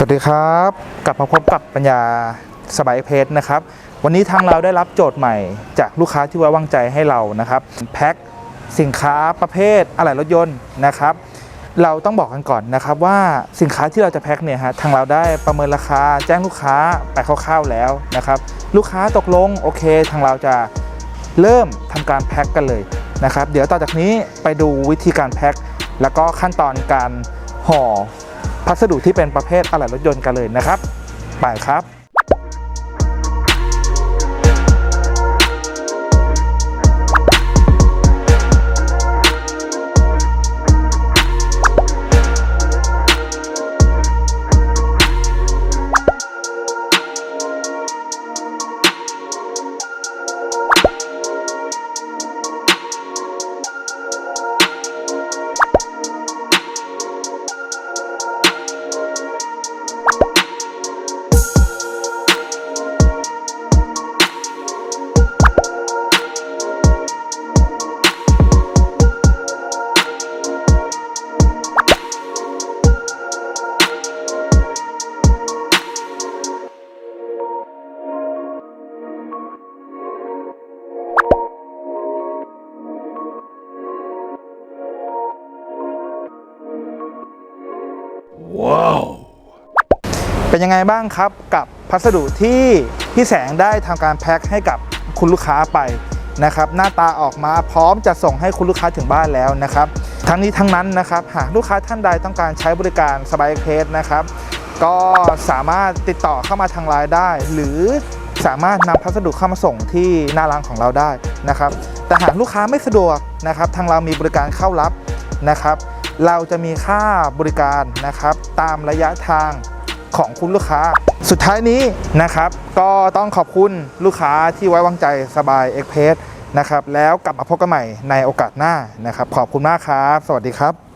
สวัสดีครับ กลับมาพบกับปัญญาสบายเพจนะครับ วันนี้ทางเราได้รับโจทย์ใหม่จากลูกค้าที่ไว้วางใจให้เรานะครับแพ็คสินค้าประเภทอะไหล่รถยนต์นะครับ เราต้องบอกกันก่อนนะครับว่าสินค้าที่เราจะแพ็คเนี่ยฮะทางเราได้ประเมินราคาแจ้งลูกค้าไปคร่าวๆแล้วนะครับ ลูกค้าตกลงโอเค ทางเราจะเริ่มทำการแพ็คกันเลยนะครับ เดี๋ยวต่อจากนี้ไปดูวิธีการแพ็คแล้วก็ขั้นตอนการห่อ พัสดุที่เป็นประเภทอะไหล่รถยนต์กันเลยนะครับไปครับ เป็นยังไงบ้างครับกับพัสดุที่พี่แสงได้ทำการแพ็คให้กับคุณลูกค้าไปนะครับ หน้าตาออกมาพร้อมจะส่งให้คุณลูกค้าถึงบ้านแล้วนะครับ ทั้งนี้ทั้งนั้นนะครับ หากลูกค้าท่านใดต้องการใช้บริการสบายเพจนะครับ ก็สามารถติดต่อเข้ามาทางไลน์ได้ หรือสามารถนำพัสดุเข้ามาส่งที่หน้าร้านของเราได้นะครับ แต่หากลูกค้าไม่สะดวกนะครับ ทางเรามีบริการเข้ารับนะครับ เราจะมีค่าบริการนะครับ ตามระยะทางของคุณลูกค้า สุดท้ายนี้นะครับ ก็ต้องขอบคุณลูกค้าที่ไว้วางใจสบายเอ็กเพสนะครับ แล้วกลับมาพบกันใหม่ในโอกาสหน้านะครับ ขอบคุณมากครับ สวัสดีครับ